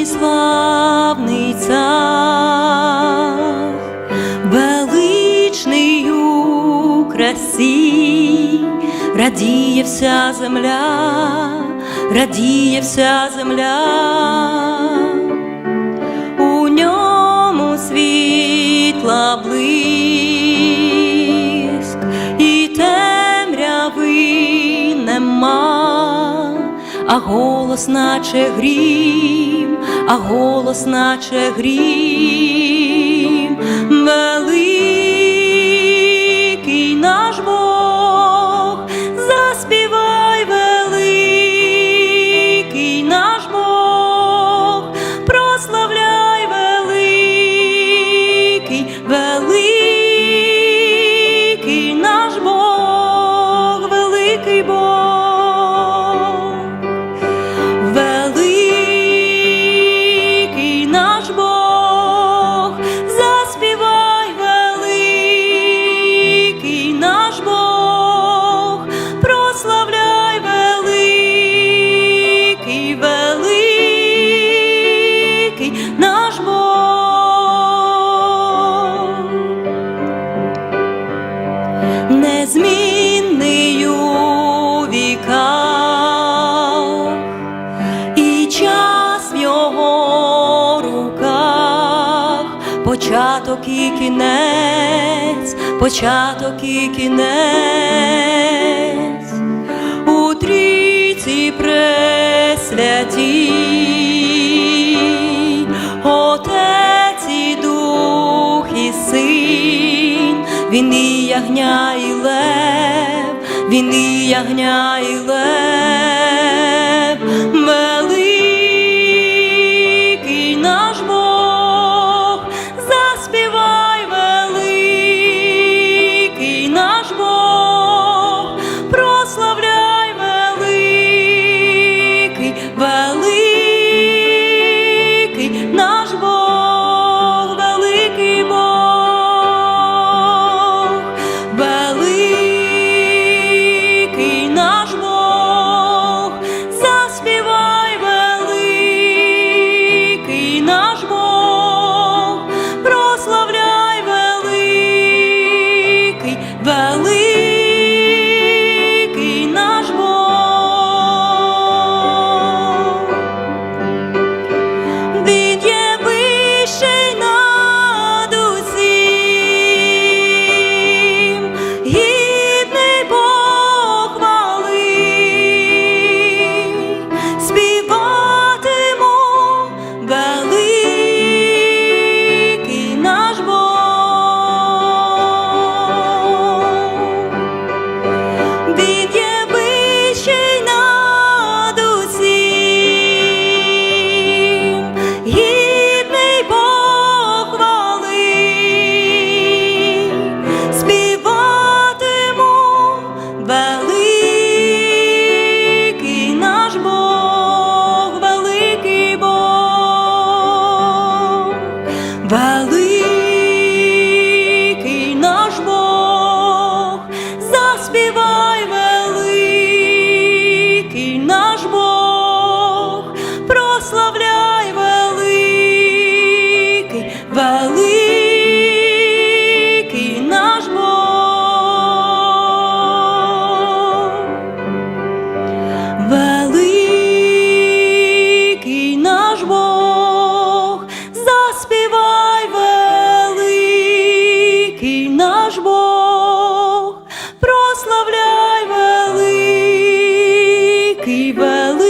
нині славний цар, величний у красі, радіє вся земля, радіє вся земля, у ньому світла блиск і темряви нема, а голос наче грім, а голос наче грім, великий початок і кінець, початок і кінець, у трійці пресвятій, Отець Дух і Син, він і ягня і лев, він і ягня і лев, наш Бог, прославляй великий великий.